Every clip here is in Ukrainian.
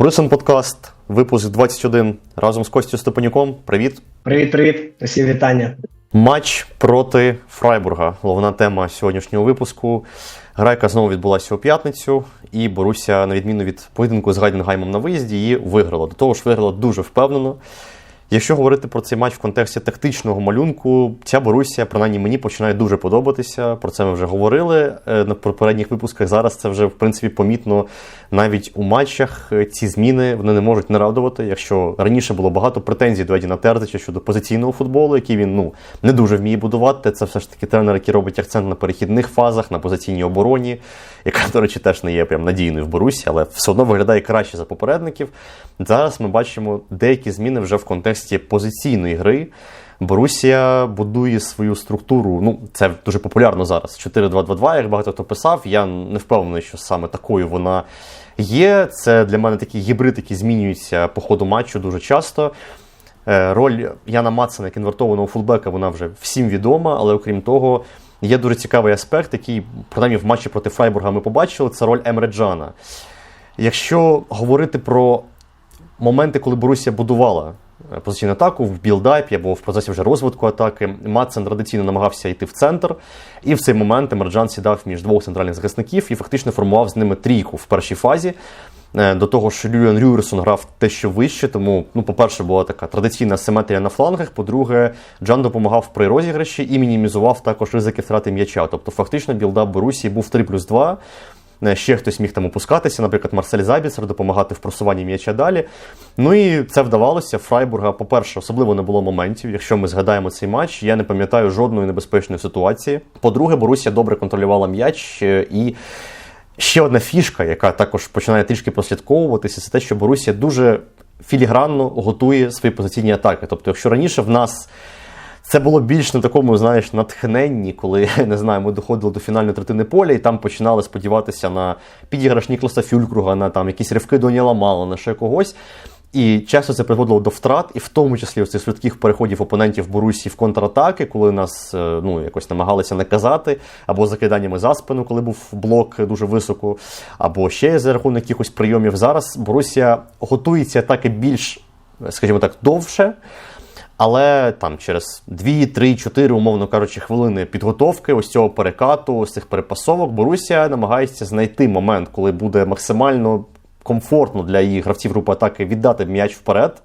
Борисен подкаст, випуск 21 разом з Костю Степанюком. Привіт. Привіт, привіт, усі вітання. Матч проти Фрайбурга. Головна тема сьогоднішнього випуску. Гра, яка знову відбулася у п'ятницю, і Боруся, на відміну від поєдинку з Гайденгаймом на виїзді, її виграла. До того ж, виграла дуже впевнено. Якщо говорити про цей матч в контексті тактичного малюнку, ця Борусія, принаймні мені починає дуже подобатися. Про це ми вже говорили е, на попередніх випусках. Зараз це вже в принципі помітно навіть у матчах. Е, ці зміни вони не можуть не радувати. Якщо раніше було багато претензій до Едіна Терзича щодо позиційного футболу, який він ну не дуже вміє будувати. Це все ж таки тренер, який робить акцент на перехідних фазах, на позиційній обороні, яка, до речі, теж не є прям надійною в Борусі, але все одно виглядає краще за попередників. Зараз ми бачимо деякі зміни вже в контексті позиційної гри. Борусія будує свою структуру. Ну, це дуже популярно зараз. 4-2-2-2, як багато хто писав. Я не впевнений, що саме такою вона є. Це для мене такий гібрид, який змінюється по ходу матчу дуже часто. Е, Роль Яна Матсена, як інвертованого фулбека, вона вже всім відома, але окрім того, є дуже цікавий аспект, який, принаймні, в матчі проти Фрайбурга ми побачили, це роль Емре Джана. Якщо говорити про моменти, коли Борусія будувала позиційну атаку в білдайпі або в процесі вже розвитку атаки, Матсен традиційно намагався йти в центр, і в цей момент Емерджан сідав між двох центральних захисників і фактично формував з ними трійку в першій фазі. Е, До того ж, Люєн Рюерсон грав те, що вище, тому, ну, по-перше, була така традиційна симетрія на флангах. По-друге, Джан допомагав при розіграші і мінімізував також ризики втрати м'яча. Тобто, фактично, білдап Борусії був 3 плюс 2. Е, Ще хтось міг там опускатися, наприклад, Марсель Забіцер, допомагати в просуванні м'яча далі. Ну і це вдавалося. Фрайбурга, по-перше, особливо не було моментів. Якщо ми згадаємо цей матч, я не пам'ятаю жодної небезпечної ситуації. По-друге, Борусія добре контролювала м'яч е, і. Ще одна фішка, яка також починає трішки прослідковуватися, це те, що Борусія дуже філігранно готує свої позиційні атаки. Тобто, якщо раніше в нас це було більш на такому, знаєш, натхненні, коли не знаю, ми доходили до фінальної третини поля, і там починали сподіватися на підіграш Нікласа Фюлькруга, на там якісь ривки Доніла Мала, на ще когось. І часто це приводило до втрат, і в тому числі цих швидких переходів опонентів Борусі в контратаки, коли нас е, ну якось намагалися наказати, або закиданнями за спину, коли був блок дуже високо, або ще за рахунок якихось прийомів. Зараз Борусія готується атаки більш, скажімо так, довше. Але там через 2, 3, 4, умовно кажучи, хвилини підготовки ось цього перекату, ось цих перепасовок, Борусія намагається знайти момент, коли буде максимально комфортно для її гравців групи атаки віддати м'яч вперед.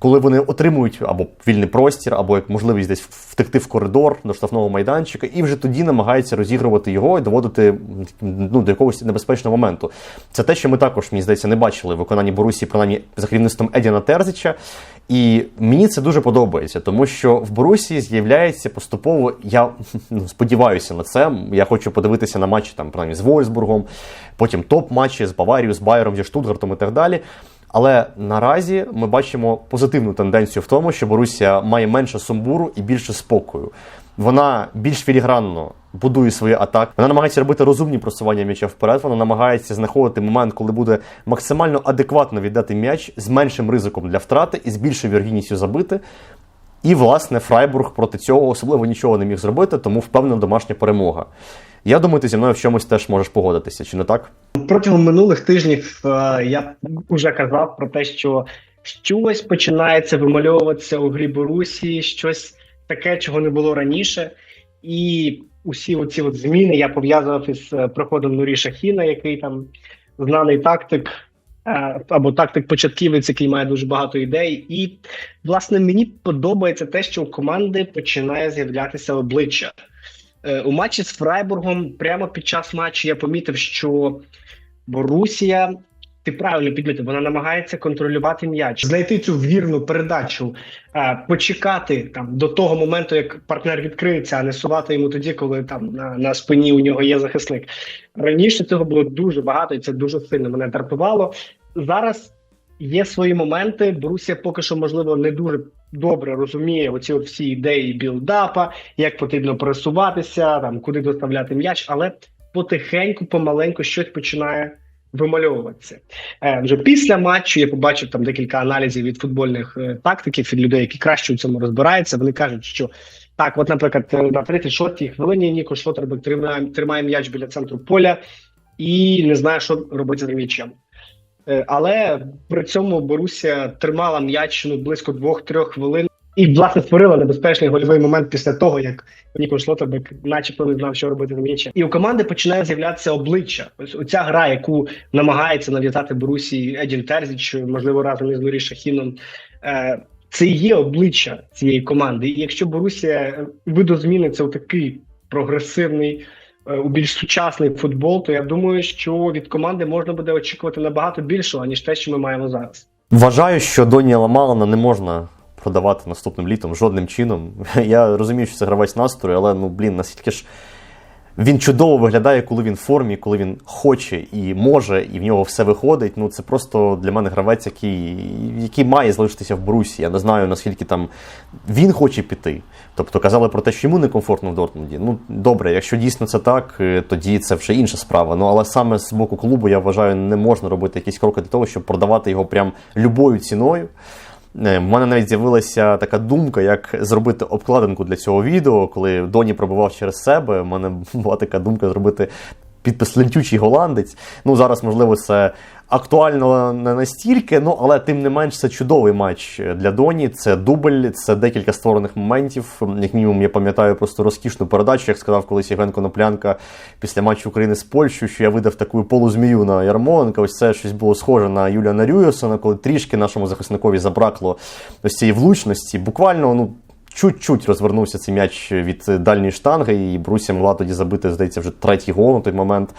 Коли вони отримують або вільний простір, або як можливість десь втекти в коридор до штрафного майданчика, і вже тоді намагаються розігрувати його і доводити ну, до якогось небезпечного моменту. Це те, що ми також, мені здається, не бачили в виконанні Борусі, принаймні за керівництвом Едіна Терзича. І мені це дуже подобається, тому що в Борусі з'являється поступово. Я ну, сподіваюся на це. Я хочу подивитися на матчі там, принаймні, з Вольсбургом, потім топ-матчі з Баварією, з Байером, зі Штутгартом і так далі. Але наразі ми бачимо позитивну тенденцію в тому, що Борусія має менше сумбуру і більше спокою. Вона більш філігранно будує свої атаки. Вона намагається робити розумні просування м'яча вперед. Вона намагається знаходити момент, коли буде максимально адекватно віддати м'яч з меншим ризиком для втрати і з більшою віргінністю забити. І, власне, Фрайбург проти цього особливо нічого не міг зробити, тому впевнена домашня перемога. Я думаю, ти зі мною в чомусь теж можеш погодитися, чи не так? Протягом минулих тижнів е, я вже казав про те, що щось починається вимальовуватися у грі Борусі, щось таке, чого не було раніше. І усі оці от зміни я пов'язував із е, проходом Нурі Шахіна, який там знаний тактик. Е, Або тактик-початківець, який має дуже багато ідей, і власне мені подобається те, що у команди починає з'являтися обличчя. Е, У матчі з Фрайбургом прямо під час матчу я помітив, що Борусія, ти правильно підмітив, вона намагається контролювати м'яч, знайти цю вірну передачу, е, почекати там до того моменту, як партнер відкриється, а не сувати йому тоді, коли там на, на спині у нього є захисник. Раніше цього було дуже багато, і це дуже сильно мене дратувало. Зараз є свої моменти. Борусія поки що, можливо, не дуже добре розуміє оці всі ідеї білдапа, як потрібно пересуватися, там куди доставляти м'яч, але потихеньку, помаленьку щось починає вимальовуватися. Е, вже після матчу я побачив там декілька аналізів від футбольних е, тактиків від людей, які краще у цьому розбираються. Вони кажуть, що так, от, наприклад, е, на 36-й хвилині Ніко Шлотербек тримає, тримає м'яч біля центру поля і не знає, що робити з м'ячем. Е, Але при цьому Борусія тримала м'яч ну, близько 2-3 хвилин і, власне, створила небезпечний гольовий момент після того, як Ніколь Шлоттербек начебто не знав, що робити на м'ячі. І у команди починає з'являтися обличчя. Ось оця гра, яку намагається нав'язати Борусі Едін Терзіч, можливо, разом із Лурі Шахіном. Е, Це є обличчя цієї команди. І якщо Борусія видозміниться у такий прогресивний, у більш сучасний футбол, то я думаю, що від команди можна буде очікувати набагато більшого, ніж те, що ми маємо зараз. Вважаю, що Доніела Малана не можна продавати наступним літом жодним чином. Я розумію, що це гравець настрою, але ну блін, наскільки ж він чудово виглядає, коли він в формі, коли він хоче і може, і в нього все виходить. Ну це просто для мене гравець, який, який має залишитися в Брусі. Я не знаю наскільки там він хоче піти. Тобто казали про те, що йому некомфортно в Дортмунді. Ну добре, якщо дійсно це так, е, тоді це вже інша справа. Ну але саме з боку клубу я вважаю, не можна робити якісь кроки для того, щоб продавати його прям любою ціною. Е, В мене навіть з'явилася така думка, як зробити обкладинку для цього відео, коли Доні пробував через себе. У мене була така думка зробити підпис лентючий голландець. Ну зараз, можливо, це актуально не настільки, ну але тим не менш це чудовий матч для Доні. Це дубль, це декілька створених моментів. Як мінімум, я пам'ятаю просто розкішну передачу, як сказав колись Євген Коноплянка після матчу України з Польщею, що я видав таку полузмію на Ярмоленка. Ось це щось було схоже на Юліана Рюйосона, коли трішки нашому захисникові забракло ось цієї влучності. Буквально, ну. Чуть-чуть розвернувся цей м'яч від дальньої штанги, і Брусія могла тоді забити, здається, вже третій гол на той момент.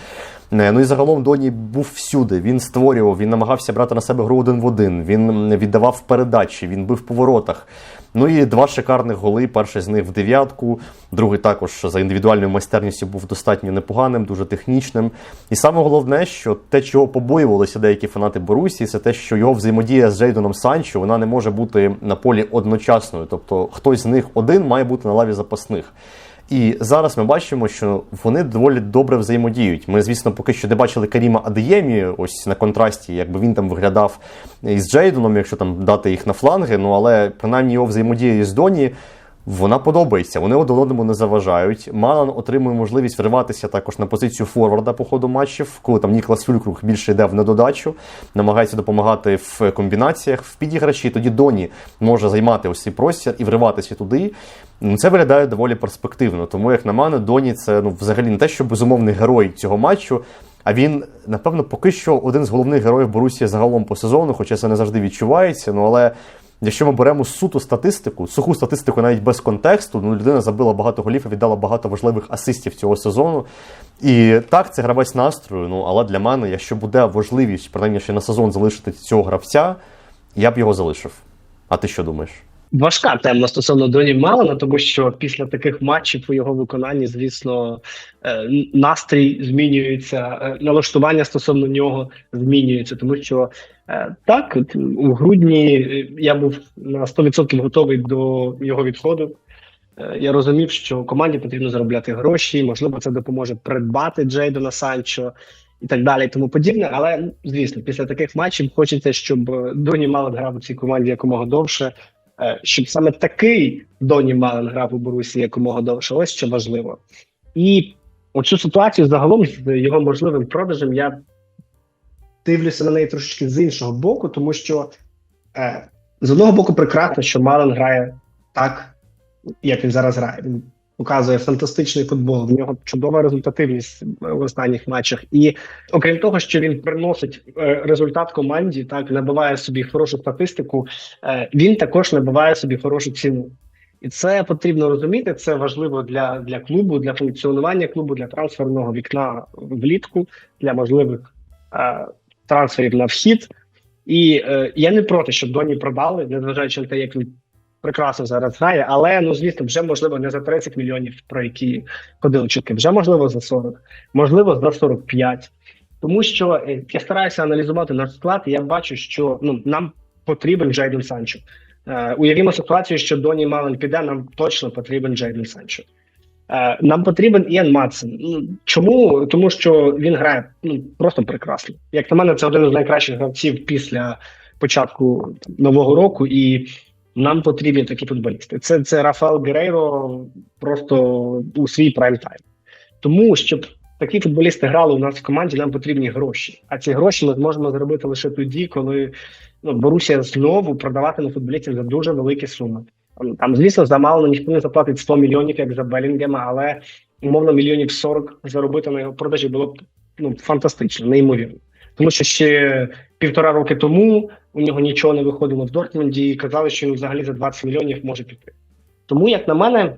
Е, Ну і загалом Доні був всюди. Він створював, він намагався брати на себе гру один в один. Він віддавав передачі, він бив по воротах. Ну і два шикарних голи. Перший з них в дев'ятку, другий також за індивідуальною майстерністю був достатньо непоганим, дуже технічним. І саме головне, що те, чого побоювалися деякі фанати Борусі, це те, що його взаємодія з Джейдоном Санчо вона не може бути на полі одночасною. Тобто хтось з них один має бути на лаві запасних. І зараз ми бачимо, що вони доволі добре взаємодіють. Ми, звісно, поки що не бачили Каріма Адеємі, ось на контрасті, якби він там виглядав із Джейдоном, якщо там дати їх на фланги. Ну але принаймні його взаємодія з Доні. Вона подобається, вони один одному не заважають. Малан отримує можливість вриватися також на позицію форварда по ходу матчів, коли там Ніклас Фюлькруг більше йде в недодачу, намагається допомагати в комбінаціях, в підіграші. Тоді Доні може займати ось цей простір і вриватися туди. Ну, Це виглядає доволі перспективно. Тому, як на мене, Доні це ну, взагалі не те, що безумовний герой цього матчу. А він, напевно, поки що один з головних героїв Борусії загалом по сезону, хоча це не завжди відчувається. Ну але якщо ми беремо суту статистику, суху статистику навіть без контексту, ну людина забила багато голів і віддала багато важливих асистів цього сезону. І так, це гравець настрою. Ну але для мене, якщо буде важливість, принаймні ще на сезон залишити цього гравця, я б його залишив. А ти що думаєш? Важка тема стосовно Доні Малана, тому що після таких матчів у його виконанні, звісно, е, настрій змінюється, е, налаштування стосовно нього змінюється, тому що е, так, у грудні я був на 100% готовий до його відходу. Я розумів, що команді потрібно заробляти гроші, можливо, це допоможе придбати Джейдона Санчо і так далі, і тому подібне. Але звісно, після таких матчів хочеться, щоб Доні Малан грав у цій команді якомога довше, щоб саме такий Доні Мален грав у Борусі якомога довше. Ось що важливо. І оцю ситуацію загалом з його можливим продажем я дивлюся на неї трошечки з іншого боку, тому що е, з одного боку прекрасно, що Мален грає так, як він зараз грає. Він показує фантастичний футбол. В нього чудова результативність в останніх матчах. І окрім того, що він приносить е, результат команді, так набиває собі хорошу статистику. е, Він також набиває собі хорошу ціну. І це потрібно розуміти. Це важливо для, для клубу, для функціонування клубу, для трансферного вікна влітку, для можливих е, трансферів на вхід. І е, я не проти, щоб Доні продали, незважаючи на те, як він прекрасно зараз грає, але ну звісно, вже можливо не за 30 мільйонів, про які ходили чутки, вже можливо за 40, можливо, за 45. Тому що е, я стараюся аналізувати наш склад, і я бачу, що ну нам потрібен Джейден Санчо. Е, уявімо ситуацію, що Доні Мален піде, нам точно потрібен Джейден Санчо. Е, нам потрібен Іан Матсен. Ну, чому? Тому що він грає ну, просто прекрасно. Як на мене, це один з найкращих гравців після початку нового року, і нам потрібні такі футболісти. Це, це Рафаел Герейро просто у свій прайм-тайм. Тому, щоб такі футболісти грали у нас в команді, нам потрібні гроші. А ці гроші ми зможемо зробити лише тоді, коли ну, Борусія знову продаватиме футболістів за дуже великі суми. Там, звісно, замало ніхто не заплатить 100 мільйонів, як за Белінгема, але умовно мільйонів 40 заробити на його продажі було б ну, фантастично, неймовірно. Тому що ще півтора роки тому у нього нічого не виходило в Дортмунді і казали, що він взагалі за 20 мільйонів може піти. Тому, як на мене,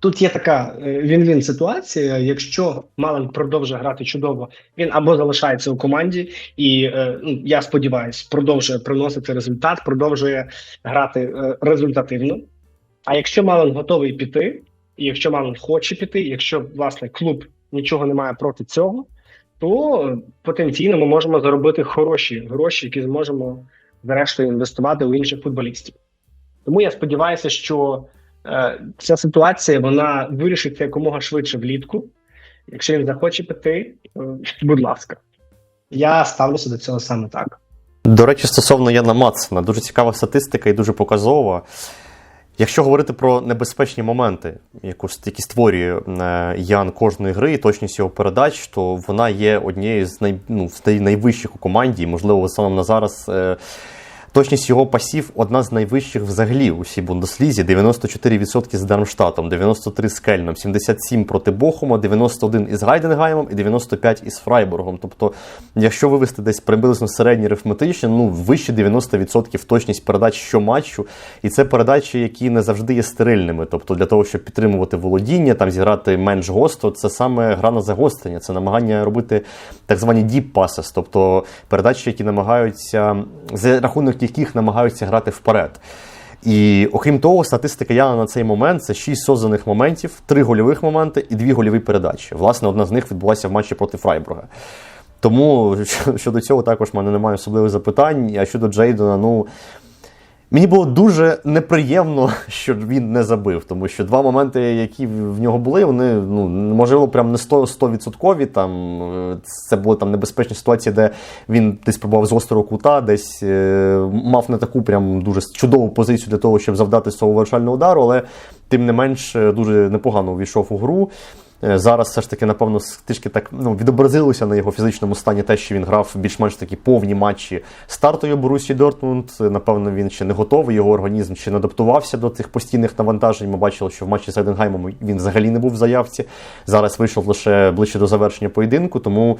тут є така е, він-він ситуація. Якщо Малин продовжує грати чудово, він або залишається у команді, і е, ну, я сподіваюся, продовжує приносити результат, продовжує грати е, результативно. А якщо Малин готовий піти, і якщо Малин хоче піти, якщо власне клуб нічого не має проти цього, то потенційно ми можемо заробити хороші гроші, які зможемо зрештою інвестувати у інших футболістів. Тому я сподіваюся, що е, ця ситуація вона вирішиться якомога швидше влітку. Якщо він захоче піти, е, будь ласка, я ставлюся до цього саме так. До речі, стосовно Яна Матсена, дуже цікава статистика і дуже показова. Якщо говорити про небезпечні моменти, які створює е, Ян кожної гри і точність його передач, то вона є однією з най, ну, з найвищих у команді, можливо, саме на зараз. Точність його пасів одна з найвищих взагалі у всій Бундеслізі. 94% з Дармштатом, 93% з Кельном, 77 проти Бохума, 91 із Гайденгаймом і 95 із Фрайбургом. Тобто, якщо вивести десь приблизно середнє арифметичне, ну вище 90% точність передач щоматчу. І це передачі, які не завжди є стерильними. Тобто, для того, щоб підтримувати володіння, там зіграти менш гостро, це саме гра на загострення, це намагання робити так звані passes, тобто передачі, які намагаються за рахунок яких намагаються грати вперед. І окрім того, статистика Яна на цей момент це 6 созданих моментів, 3 гольових моменти і 2 гольові передачі. Власне, одна з них відбулася в матчі проти Фрайбурга. Тому щодо цього також в мене немає особливих запитань. А щодо Джейдона, ну. Мені було дуже неприємно, що він не забив, тому що два моменти, які в нього були, вони ну можливо прям не 100%, Там е, це були там небезпечні ситуації, де він десь пробував з острого кута, десь е, мав не таку прям дуже чудову позицію для того, щоб завдати свого вирішального удару, але тим не менш е, дуже непогано увійшов у гру. Е, зараз все ж таки, напевно, трішки так ну, відобразилося на його фізичному стані те, що він грав більш-менш такі повні матчі стартою Борусі Дортмунд. Напевно, він ще не готовий, його організм ще не адаптувався до цих постійних навантажень. Ми бачили, що в матчі з Айденгаймом він взагалі не був в заявці. Зараз вийшов лише ближче до завершення поєдинку, тому.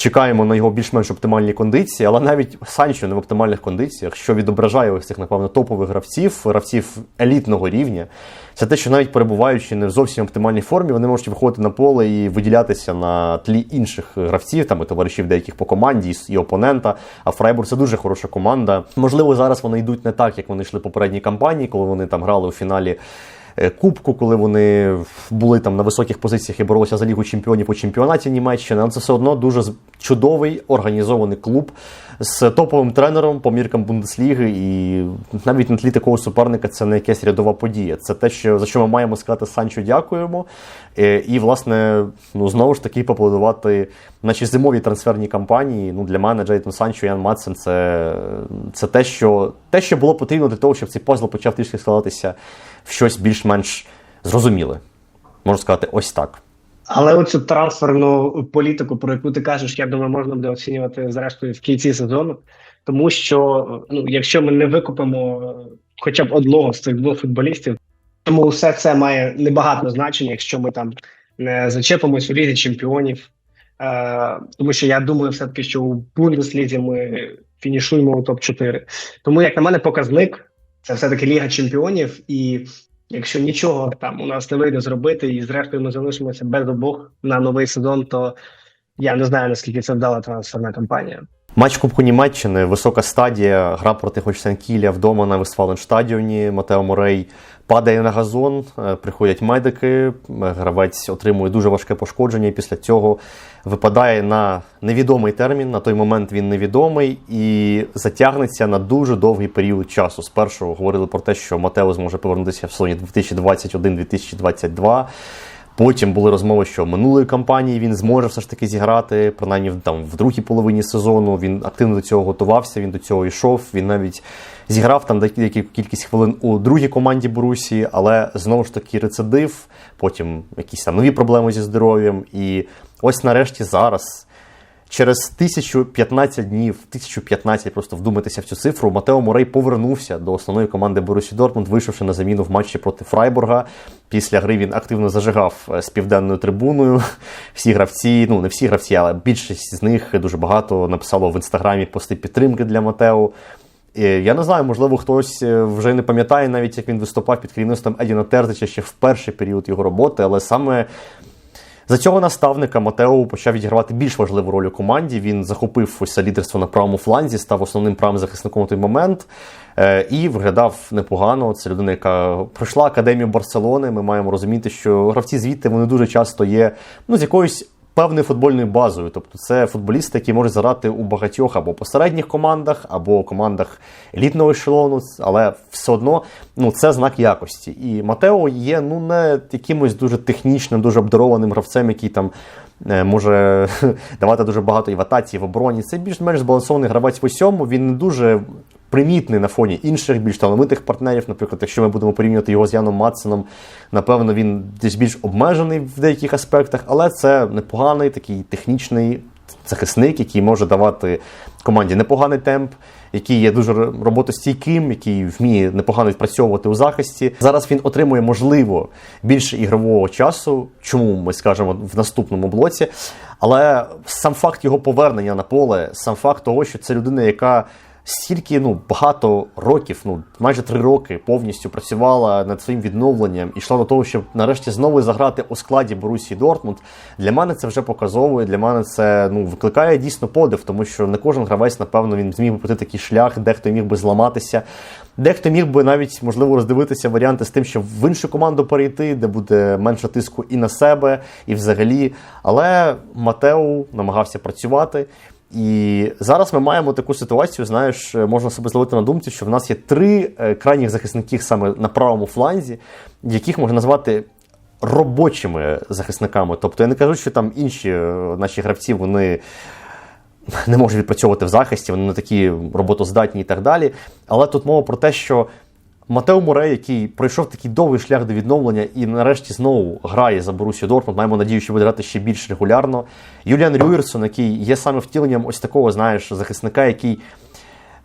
Чекаємо на його більш-менш оптимальні кондиції, але навіть Санчо не в оптимальних кондиціях, що відображає ось цих, напевно, топових гравців, гравців елітного рівня. Це те, що навіть перебуваючи не в зовсім оптимальній формі, вони можуть виходити на поле і виділятися на тлі інших гравців, там і товаришів деяких по команді, і опонента. А Фрайбург це дуже хороша команда. Можливо, зараз вони йдуть не так, як вони йшли попередній кампанії, коли вони там грали у фіналі. Е, Кубку, коли вони були там на високих позиціях і боролися за Лігу чемпіонів у чемпіонаті Німеччини, але це все одно дуже чудовий організований клуб з топовим тренером по міркам Бундесліги. І навіть на тлі такого суперника це не якась рядова подія. Це те, що за що ми маємо сказати Санчо дякуємо. Е, і, власне, ну знову ж таки поаплодувати наші зимові трансферні кампанії. Ну, Для мене Джейтон Санчо Ян Матсен це, це те, що те, що було потрібно для того, щоб цей пазл почав трішки складатися в щось більш-менш зрозуміле. Можу сказати, ось так. Але оцю трансферну політику, про яку ти кажеш, я думаю, можна буде оцінювати зрештою в кінці сезону, тому що ну, якщо ми не викупимо хоча б одного з цих двох футболістів, тому все це має небагато значення, якщо ми там не зачепимось у лізі чемпіонів. Е, Тому що я думаю, все таки, що у Бундеслізі ми фінішуємо у топ 4 Тому, як на мене, показник це все таки Ліга Чемпіонів, і якщо нічого там у нас не вийде зробити, і зрештою ми залишимося без обох на новий сезон, то я не знаю наскільки це вдала трансферна кампанія. Матч Кубку Німеччини, висока стадія, гра проти Хоч Кіля вдома на Вестфаленштадіоні. Матео Морей падає на газон, е, приходять медики. Гравець отримує дуже важке пошкодження, і після цього випадає на невідомий термін. На той момент він невідомий і затягнеться на дуже довгий період часу. Спершу говорили про те, що Матео зможе повернутися в сезоні 2021-2022. Потім були розмови, що минулої кампанії він зможе все ж таки зіграти, принаймні там в другій половині сезону. Він активно до цього готувався, він до цього йшов. Він навіть зіграв там деяку кількість хвилин у другій команді Борусі, але знову ж таки рецидив, потім якісь там нові проблеми зі здоров'ям. І ось нарешті зараз. Через 1015 днів, 1015, просто вдумайтеся в цю цифру, Матео Морей повернувся до основної команди Борусі Дортмунд, вийшовши на заміну в матчі проти Фрайбурга. Після гри він активно зажигав е, з південною трибуною. Всі гравці, ну не всі гравці, але більшість з них дуже багато написало в інстаграмі пости підтримки для Матео. Я не знаю, можливо, хтось е, вже не пам'ятає навіть, як він виступав під керівництвом Едіна Терзича ще в перший період його роботи, але саме за цього наставника Матео почав відігравати більш важливу роль у команді. Він захопив ось лідерство на правому фланзі, став основним правим захисником у той момент е, і виглядав непогано. Це людина, яка пройшла академію Барселони. Ми маємо розуміти, що гравці звідти вони дуже часто є ну, з якоюсь. Певною футбольною базою, тобто це футболісти, які можуть заграти у багатьох або посередніх командах, або командах елітного ешелону, але все одно ну, це знак якості. І Матео є ну не якимось дуже технічним, дуже обдарованим гравцем, який там е, може давати дуже багато і в атаці, і в обороні. Це більш-менш збалансований гравець в усьому. Він не дуже примітний на фоні інших більш талановитих партнерів. Наприклад, якщо ми будемо порівнювати його з Яном Матсеном, напевно, він десь більш обмежений в деяких аспектах, але це непоганий такий технічний захисник, який може давати команді непоганий темп, який є дуже роботостійким, який вміє непогано відпрацьовувати у захисті. Зараз він отримує, можливо, більше ігрового часу, чому ми скажемо в наступному блоці. Але сам факт його повернення на поле, сам факт того, що це людина, яка стільки ну багато років, ну майже три роки повністю працювала над своїм відновленням і йшла до того, щоб нарешті знову заграти у складі Борусії Дортмунд. Для мене це вже показовує. Для мене це ну викликає дійсно подив, тому що не кожен гравець, напевно, він зміг би пройти такий шлях, дехто міг би зламатися. Дехто міг би навіть можливо роздивитися варіанти з тим, щоб в іншу команду перейти, де буде менше тиску і на себе, і взагалі. Але Матео намагався працювати. І зараз ми маємо таку ситуацію, знаєш, можна себе зловити на думці, що в нас є три е, крайніх захисників саме на правому фланзі, яких можна назвати робочими захисниками. Тобто я не кажу, що там інші е, наші гравці вони. Не можуть відпрацьовувати в захисті, вони не такі роботоздатні і так далі. Але тут мова про те, що Матео Морей, який пройшов такий довгий шлях до відновлення і нарешті знову грає за Борусію Дортмунд, маємо надію, що буде грати ще більш регулярно. Юліан Рюєрсон, який є саме втіленням ось такого, знаєш, захисника, який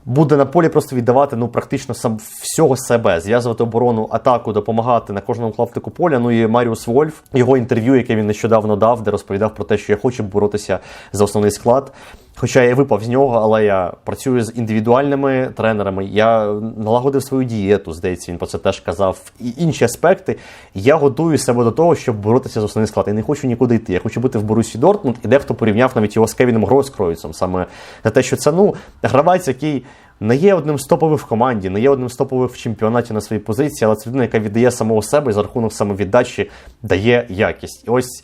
буде на полі просто віддавати ну, практично сам всього себе, зв'язувати оборону, атаку, допомагати на кожному клаптику поля. Ну і Маріус Вольф, його інтерв'ю, яке він нещодавно дав, де розповідав про те, що я хочу боротися за основний склад. Хоча я випав з нього, але я працюю з індивідуальними тренерами. Я налагодив свою дієту, здається, він про це теж казав. І інші аспекти. Я готую себе до того, щоб боротися за основний склад. Я не хочу нікуди йти. Я хочу бути в Борусі Дортмунд, і дехто порівняв навіть його з Кевіном Гроскроїцем, саме на те, що це ну гравець, який. Не є одним з топових в команді, не є одним з топових в чемпіонаті на своїй позиції, але це людина, яка віддає самого себе і за рахунок самовіддачі дає якість. І ось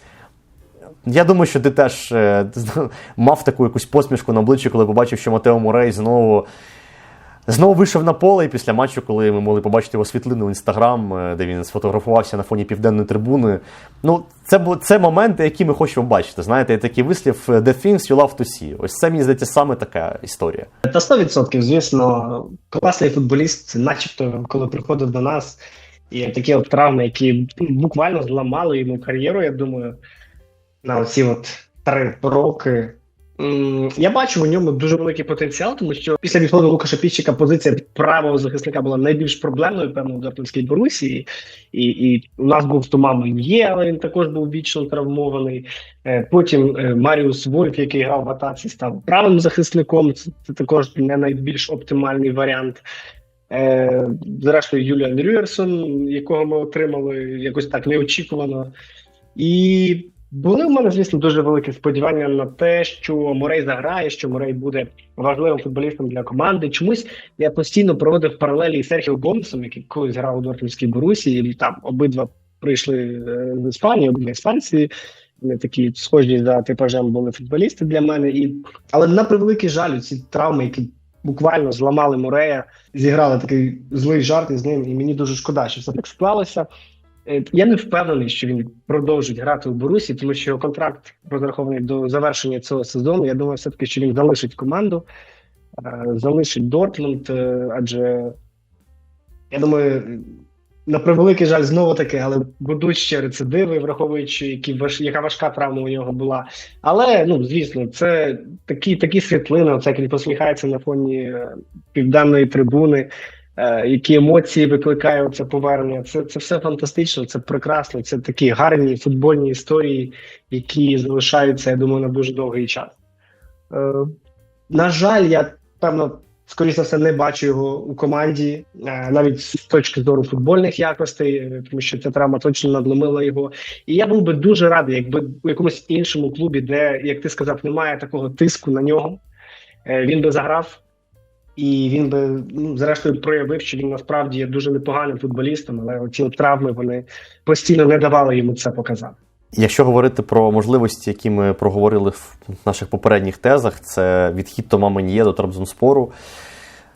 я думаю, що ти теж е, мав таку якусь посмішку на обличчі, коли побачив, що Матео Морей знову знову вийшов на поле і після матчу, коли ми могли побачити його світлину в інстаграм, е, де він сфотографувався на фоні південної трибуни. Ну, це це моменти, які ми хочемо бачити. Знаєте, такий вислів «The things you love to see». Ось це мені здається саме така історія. Та 100%, звісно, класний футболіст, начебто, коли приходив до нас, і такі от травми, які буквально зламали йому кар'єру, я думаю, на оці от три роки. Я бачу у ньому дуже великий потенціал, тому що після відходу Лукаша Піщика позиція правого захисника була найбільш проблемною, певно, в Дортмундській Борусі. І, і у нас був Томамо є, але він також був вічно травмований. Е, Потім е, Маріус Вольф, який грав в атаці, став правим захисником. Це, це також не найбільш оптимальний варіант. Е, Зрештою, Юліан Рюєрсон, якого ми отримали якось так неочікувано. І були в мене, звісно, дуже великі сподівання на те, що Морей заграє, що Морей буде важливим футболістом для команди. Чомусь я постійно проводив паралелі із Серхіо Гомесом, який колись грав у Дортмундській Борусі, і там обидва прийшли е, з Іспанії, обидва іспанці. Вони такі схожі за типажем були футболісти для мене. І... Але на превеликий жаль, ці травми, які буквально зламали Морея, зіграли такий злий жарт із ним, і мені дуже шкода, що це так склалося. Е, Я не впевнений, що він продовжить грати у Борусі, тому що контракт розрахований до завершення цього сезону. Я думаю, все-таки, що він залишить команду, е, залишить Дортмунд, е, адже я думаю, на превеликий жаль, знову таки, але будуть ще рецидиви, враховуючи, які важ, яка важка травма у нього була. Але ну звісно, це такі такі світлини, оце як він посміхається на фоні південної трибуни. Е, які емоції викликає це повернення? Це це все фантастично, це прекрасно. Це такі гарні футбольні історії, які залишаються, я думаю, на дуже довгий час. Е, на жаль, я певно скоріше за все, не бачу його у команді, е, навіть з точки зору футбольних якостей, тому що ця травма точно надломила його. І я був би дуже радий, якби у якомусь іншому клубі, де, як ти сказав, немає такого тиску на нього, він би заграв. І він би ну зрештою проявив, що він насправді є дуже непоганим футболістом, але оці травми вони постійно не давали йому це показати. Якщо говорити про можливості, які ми проговорили в наших попередніх тезах, це відхід Тома Меніє до Трабзонспору.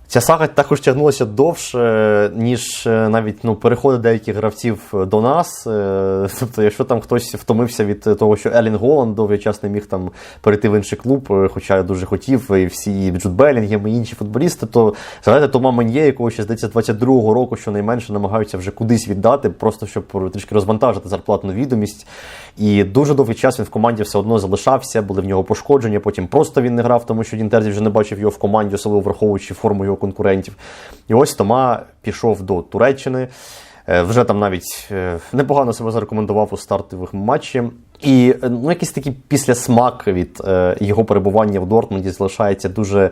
Ця сага також тягнулася довше, ніж е, навіть ну, переходи деяких гравців до нас. Е, Тобто, якщо там хтось втомився від того, що Елін Голланд довгий час не міг там перейти в інший клуб, е, хоча дуже хотів, і всі і Джуд Белінгем, і інші футболісти, то згадайте Тома Мен'є, якого ще здається 22-го року, що найменше намагаються вже кудись віддати, просто щоб трішки розвантажити зарплатну відомість. І дуже довгий час він в команді все одно залишався, були в нього пошкодження. Потім просто він не грав, тому що Дінтерзі вже не бачив його в команді, особливо враховуючи форму його конкурентів. І ось Тома пішов до Туреччини. Е, Вже там навіть е, непогано себе зарекомендував у стартових матчі. І е, ну, якийсь такий післясмак від його перебування в Дортмунді залишається дуже.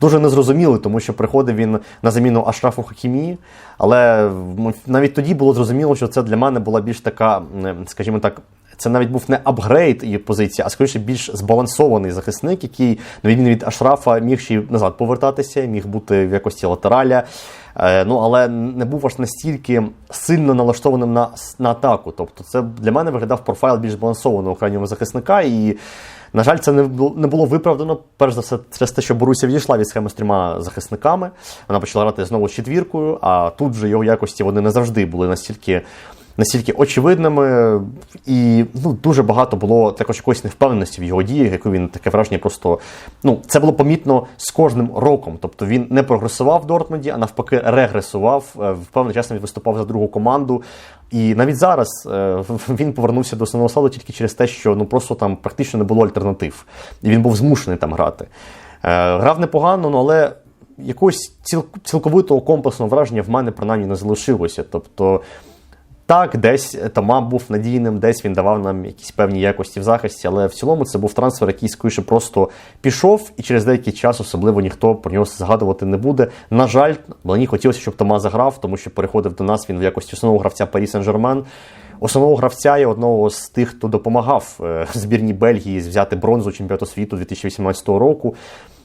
Дуже незрозумілий, тому що приходив він на заміну Ашрафу Хакімі, але навіть тоді було зрозуміло, що це для мене була більш така, скажімо так, це навіть був не апгрейд її позиції, а скоріше більш збалансований захисник, який, на відміну від Ашрафа, міг ще й назад повертатися, міг бути в якості латераля. Е, Ну, але не був аж настільки сильно налаштованим на, на атаку. Тобто, це для мене виглядав профайл більш збалансованого крайнього захисника. І, на жаль, це не було, не було виправдано. Перш за все, через те, що Борусsia відійшла від схеми з трьома захисниками. Вона почала грати знову з четвіркою, а тут же його якості вони не завжди були настільки. Настільки очевидними, і ну дуже багато було також якоїсь невпевненості в його діях, яку він таке враження просто ну це було помітно з кожним роком. Тобто він не прогресував в Дортмунді, а навпаки, регресував. Е, В певний час він виступав за другу команду. І навіть зараз е, він повернувся до основного складу тільки через те, що ну просто там практично не було альтернатив, і він був змушений там грати. Е, Грав непогано, ну але якогось ціл, цілковитого комплексного враження в мене принаймні не залишилося. Тобто. Так, десь Тома був надійним, десь він давав нам якісь певні якості в захисті, але в цілому це був трансфер, який скоріше просто пішов, і через деякий час особливо ніхто про нього згадувати не буде. На жаль, мені хотілося, щоб Тома заграв, тому що переходив до нас він в якості основного гравця Парі Сен-Жермен. Основного гравця і одного з тих, хто допомагав е, збірній Бельгії взяти бронзу чемпіонату світу 2018 року.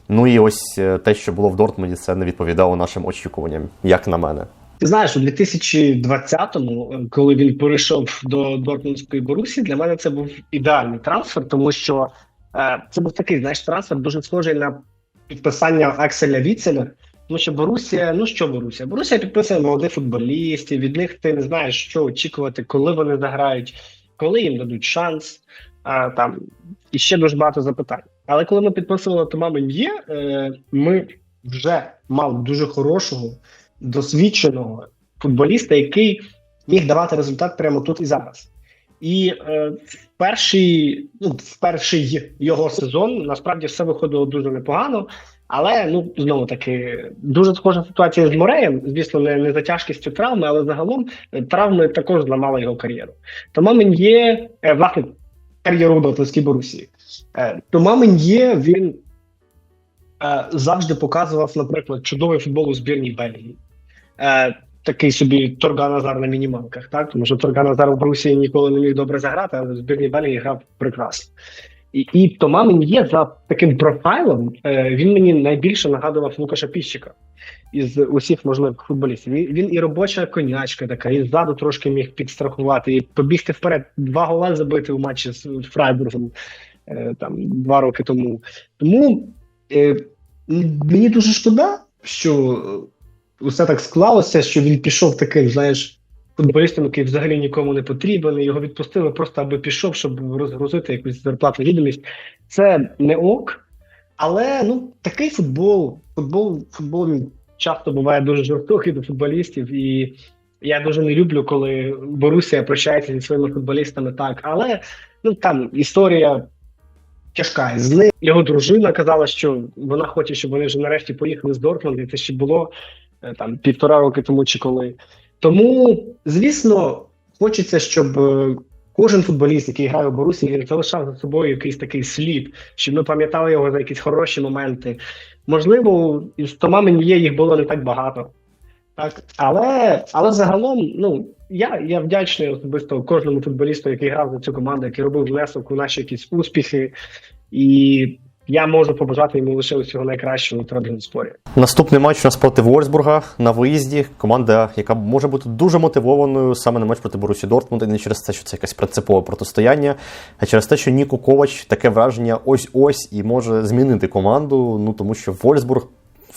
Ну і ось е, те, що було в Дортмунді, це не відповідало нашим очікуванням, як на мене. Ти знаєш, у 2020-му, е, коли він перейшов до Дортмундської Борусі, для мене це був ідеальний трансфер, тому що е, це був такий знаєш трансфер, дуже схожий на підписання Акселя Віцеля. Тому що Борусія, ну що Борусія? Борусія підписує молодих футболістів. Від них ти не знаєш, що очікувати, коли вони заграють, коли їм дадуть шанс. А, там і ще дуже багато запитань. Але коли ми підписували Тома Мен'є, е, ми вже мали дуже хорошого досвідченого футболіста, який міг давати результат прямо тут і зараз. І е, в перший, ну, в перший його сезон насправді все виходило дуже непогано. Але ну знову таки дуже схожа ситуація з Мореєм. Звісно, не, не за тяжкістю травми, але загалом е, травми також зламали його кар'єру. Тому він є е, власне кар'єру в Борусії. Е, Тома Мен'є він завжди показував, наприклад, чудовий футбол у збірній Бельгії. Е, такий собі Торган Азар на мінімалках, так? Тому що Торган Азар в Борусії ніколи не міг добре заграти, але в збірній Бельгії грав прекрасно. І, і Тома є за таким профайлом, е, він мені найбільше нагадував Лукаша Піщика із усіх можливих футболістів. Він, і робоча конячка така, і ззаду трошки міг підстрахувати, і побігти вперед, два гола забити у матчі з Фрайбургом е, там два роки тому. Тому е, мені дуже шкода, що усе так склалося, що він пішов таким, знаєш, футболістом, який взагалі нікому не потрібен. Його відпустили просто аби пішов, щоб розгрузити якусь зарплату гідність. Це не ок. Але ну такий футбол, футбол, футбол він часто буває дуже жорстокий до футболістів, і я дуже не люблю, коли Борусія прощається зі своїми футболістами так. Але ну там історія тяжка з ним. Його дружина казала, що вона хоче, щоб вони вже нарешті поїхали з Дортмунда, і це ще було е, там півтора роки тому чи коли. Тому, звісно, хочеться, щоб е, кожен футболіст, який грає у Борусі, він залишав за собою якийсь такий слід, щоб ми пам'ятали його за якісь хороші моменти. Можливо, із Тома Мен'є їх було не так багато. Так, але, але загалом, ну я, я вдячний особисто кожному футболісту, який грав за цю команду, який робив внесок у наші якісь успіхи, і я можу побажати йому лише усього найкращого у Трабзонспорі. Наступний матч у нас проти Вольсбурга на виїзді. Команда, яка може бути дуже мотивованою саме на матч проти Борусі Дортмунда, не через те, що це якесь принципове протистояння, а через те, що Ніко Ковач таке враження ось-ось і може змінити команду. Ну тому що Вольсбург.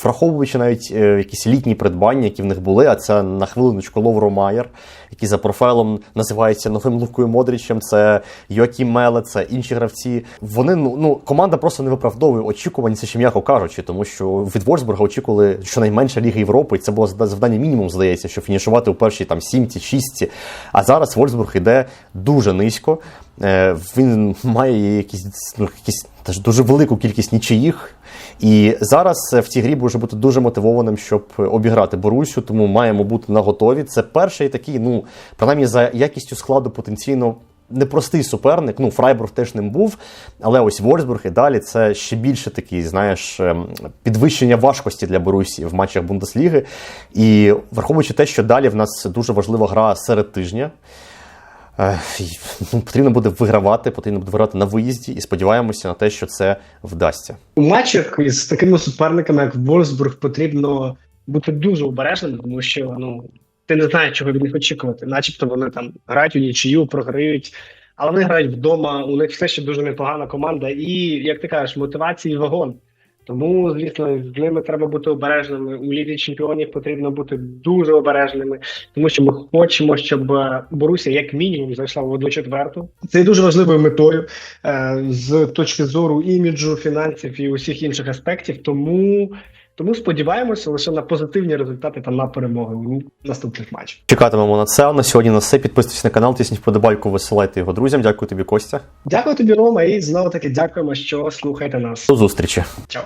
Враховуючи навіть е, якісь літні придбання, які в них були, а це на хвилиночку Ловро Майер, який за профайлом називається новим Лукою Модрічем, це Йокі Меле, це інші гравці. Вони ну, ну команда просто не виправдовує очікувань, це ще м'яко кажучи, тому що від Вольсбурга очікували щонайменше Ліги Європи, і це було завдання мінімум, здається, щоб фінішувати у першій там сімці, шістці. А зараз Вольсбург іде дуже низько. Е, Він має якісь, ну, якісь теж дуже велику кількість нічиїх. І зараз е, в цій грі може бути дуже мотивованим, щоб обіграти Борусю, тому маємо бути на готові. Це перший такий, ну принаймні за якістю складу потенційно. Непростий суперник, ну Фрайбург теж ним був, але ось Вольсбург і далі це ще більше такий, знаєш, ем, підвищення важкості для Борусі в матчах Бундесліги. І враховуючи те, що далі в нас дуже важлива гра серед тижня. Е, ну, Потрібно буде вигравати, потрібно буде вигравати на виїзді, і сподіваємося на те, що це вдасться. У матчах із такими суперниками, як Вольсбург, потрібно бути дуже обережним, тому що ну ти не знаєш, чого від них очікувати. Начебто вони там грають у нічию, програють, але вони грають вдома. У них все ще дуже непогана команда, і як ти кажеш, мотивації вагон. Тому, звісно, з ними треба бути обережними. У лізі чемпіонів потрібно бути дуже обережними, тому що ми хочемо, щоб е, Борусія як мінімум зайшла в одну четверту. Це є дуже важливою метою е, з точки зору іміджу, фінансів і усіх інших аспектів. Тому, тому сподіваємося лише на позитивні результати та на перемоги у наступних матчах. Чекатимемо на це. На сьогодні на все. Підписуйтесь на канал, тисніть вподобайку, висилайте його друзям. Дякую тобі, Костя. Дякую тобі, Рома, і знову таки дякуємо, що слухаєте нас. До зустрічі. Чао.